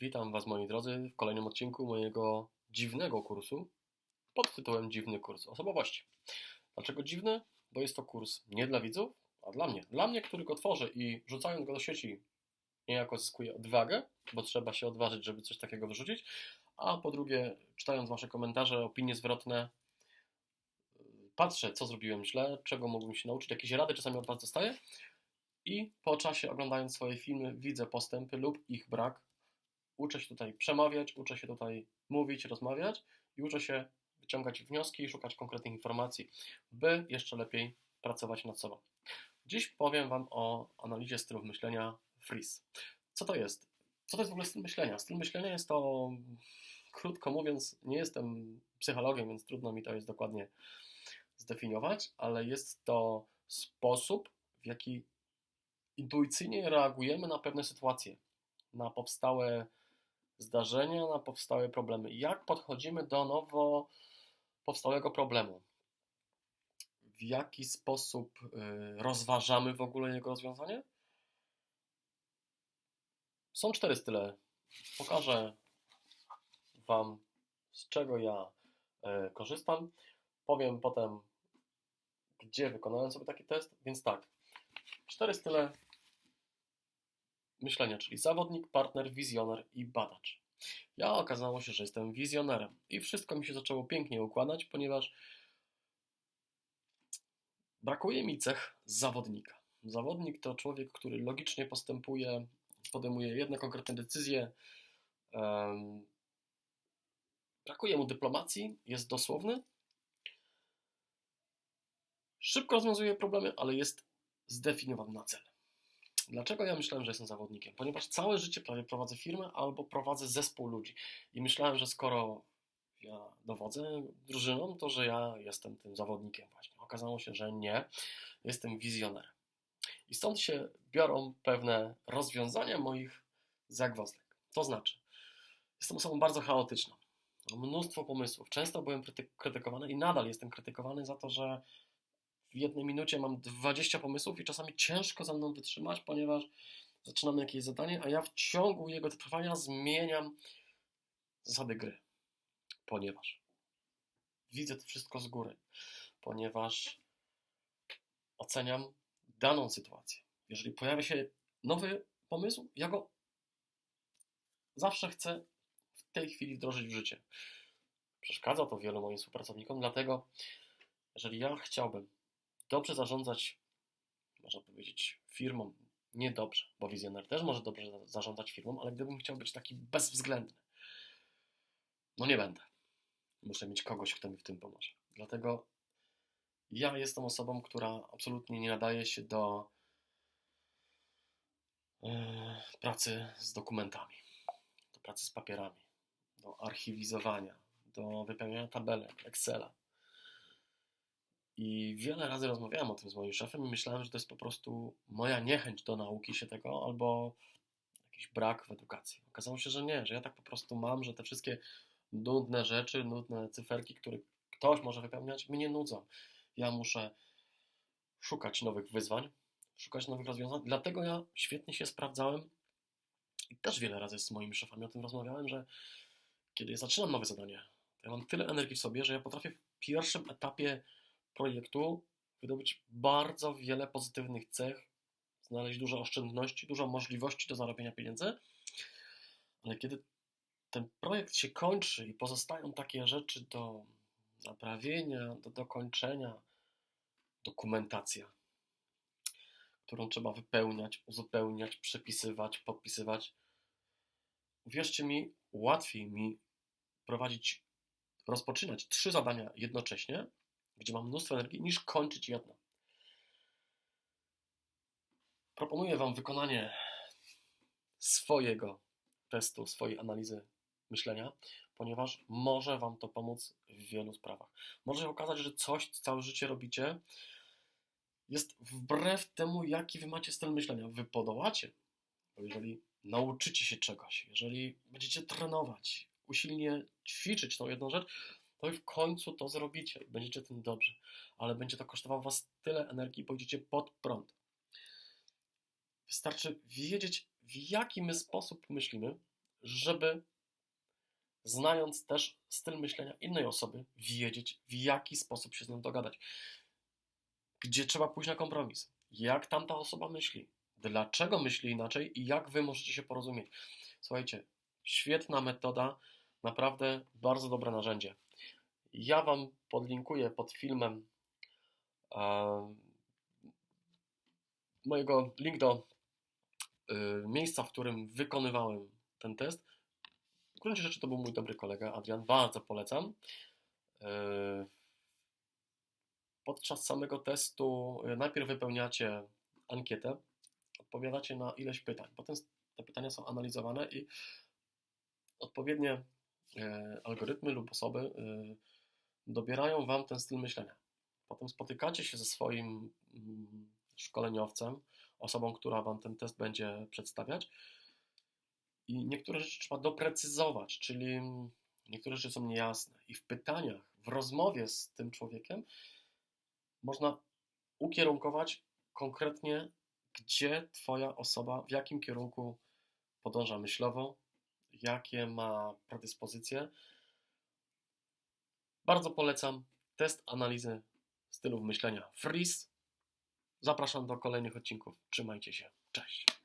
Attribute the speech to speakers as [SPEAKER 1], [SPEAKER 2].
[SPEAKER 1] Witam Was moi drodzy w kolejnym odcinku mojego dziwnego kursu pod tytułem Dziwny kurs osobowości. Dlaczego dziwny? Bo jest to kurs nie dla widzów, a dla mnie. Dla mnie, który go tworzy i rzucając go do sieci niejako zyskuje odwagę, bo trzeba się odważyć, żeby coś takiego wyrzucić, a po drugie, czytając Wasze komentarze, opinie zwrotne, patrzę, co zrobiłem źle, czego mógłbym się nauczyć, jakieś rady czasami od Was dostaję i po czasie oglądając swoje filmy widzę postępy lub ich brak. Uczę się tutaj przemawiać, uczę się tutaj mówić, rozmawiać i uczę się wyciągać wnioski i szukać konkretnych informacji, by jeszcze lepiej pracować nad sobą. Dziś powiem Wam o analizie stylów myślenia Freeze. Co to jest? Co to jest w ogóle styl myślenia? Styl myślenia jest to, krótko mówiąc, nie jestem psychologiem, więc trudno mi to jest dokładnie zdefiniować, ale jest to sposób, w jaki intuicyjnie reagujemy na pewne sytuacje, na powstałe zdarzenia, na powstałe problemy. Jak podchodzimy do nowo powstałego problemu? W jaki sposób y, rozważamy w ogóle jego rozwiązanie? Są cztery style. Pokażę Wam, z czego ja y, korzystam. Powiem potem, gdzie wykonałem sobie taki test. Więc tak, cztery style myślenia, czyli zawodnik, partner, wizjoner i badacz. Ja okazało się, że jestem wizjonerem i wszystko mi się zaczęło pięknie układać, ponieważ brakuje mi cech zawodnika. Zawodnik to człowiek, który logicznie postępuje, podejmuje jedne konkretne decyzje. Brakuje mu dyplomacji, jest dosłowny. Szybko rozwiązuje problemy, ale jest zdefiniowany na cel. Dlaczego ja myślałem, że jestem zawodnikiem? Ponieważ całe życie prawie prowadzę firmę albo prowadzę zespół ludzi. I myślałem, że skoro ja dowodzę drużyną, to że ja jestem tym zawodnikiem właśnie. Okazało się, że nie. Jestem wizjonerem. I stąd się biorą pewne rozwiązania moich zagwozdek. To znaczy, jestem osobą bardzo chaotyczną. Mnóstwo pomysłów. Często byłem krytykowany i nadal jestem krytykowany za to, że w jednej minucie mam 20 pomysłów i czasami ciężko za mną wytrzymać, ponieważ zaczynam jakieś zadanie, a ja w ciągu jego trwania zmieniam zasady gry. Ponieważ widzę to wszystko z góry, ponieważ oceniam daną sytuację. Jeżeli pojawia się nowy pomysł, ja go zawsze chcę w tej chwili wdrożyć w życie. Przeszkadza to wielu moim współpracownikom, dlatego jeżeli ja chciałbym dobrze zarządzać, można powiedzieć, firmą, nie dobrze, bo wizjoner też może dobrze zarządzać firmą, ale gdybym chciał być taki bezwzględny, no nie będę. Muszę mieć kogoś, kto mi w tym pomoże. Dlatego ja jestem osobą, która absolutnie nie nadaje się do e, pracy z dokumentami, do pracy z papierami, do archiwizowania, do wypełniania tabelek, Excela. I wiele razy rozmawiałem o tym z moim szefem i myślałem, że to jest po prostu moja niechęć do nauki się tego albo jakiś brak w edukacji. Okazało się, że nie, że ja tak po prostu mam, że te wszystkie nudne rzeczy, nudne cyferki, które ktoś może wypełniać, mnie nudzą. Ja muszę szukać nowych wyzwań, szukać nowych rozwiązań. Dlatego ja świetnie się sprawdzałem i też wiele razy z moimi szefami o tym rozmawiałem, że kiedy zaczynam nowe zadanie, to ja mam tyle energii w sobie, że ja potrafię w pierwszym etapie projektu wydobyć bardzo wiele pozytywnych cech, znaleźć dużo oszczędności, dużo możliwości do zarobienia pieniędzy, ale kiedy ten projekt się kończy i pozostają takie rzeczy do naprawienia, do dokończenia, dokumentacja, którą trzeba wypełniać, uzupełniać, przepisywać, podpisywać. Wierzcie mi, łatwiej mi prowadzić, rozpoczynać trzy zadania jednocześnie, gdzie mam mnóstwo energii, niż kończyć jedno. Proponuję Wam wykonanie swojego testu, swojej analizy myślenia, ponieważ może Wam to pomóc w wielu sprawach. Może się okazać, że coś, co całe życie robicie, jest wbrew temu, jaki Wy macie styl myślenia. Wy podołacie, bo jeżeli nauczycie się czegoś, jeżeli będziecie trenować, usilnie ćwiczyć tą jedną rzecz, to w końcu to zrobicie i będziecie tym dobrzy. Ale będzie to kosztowało Was tyle energii, bo pod prąd. Wystarczy wiedzieć, w jaki my sposób myślimy, żeby znając też styl myślenia innej osoby, wiedzieć w jaki sposób się z nią dogadać. Gdzie trzeba pójść na kompromis? Jak tamta osoba myśli? Dlaczego myśli inaczej i jak wy możecie się porozumieć? Słuchajcie, świetna metoda, naprawdę bardzo dobre narzędzie. Ja Wam podlinkuję pod filmem e, mojego link do e, miejsca, w którym wykonywałem ten test. W gruncie rzeczy to był mój dobry kolega Adrian, bardzo polecam. E, Podczas samego testu e, najpierw wypełniacie ankietę, odpowiadacie na ileś pytań. Potem te pytania są analizowane i odpowiednie algorytmy lub osoby e, dobierają Wam ten styl myślenia. Potem spotykacie się ze swoim mm, szkoleniowcem, osobą, która Wam ten test będzie przedstawiać i niektóre rzeczy trzeba doprecyzować, czyli mm, niektóre rzeczy są niejasne i w pytaniach, w rozmowie z tym człowiekiem można ukierunkować konkretnie, gdzie Twoja osoba, w jakim kierunku podąża myślowo, jakie ma predyspozycje. Bardzo polecam test analizy stylów myślenia Freeze. Zapraszam do kolejnych odcinków. Trzymajcie się. Cześć.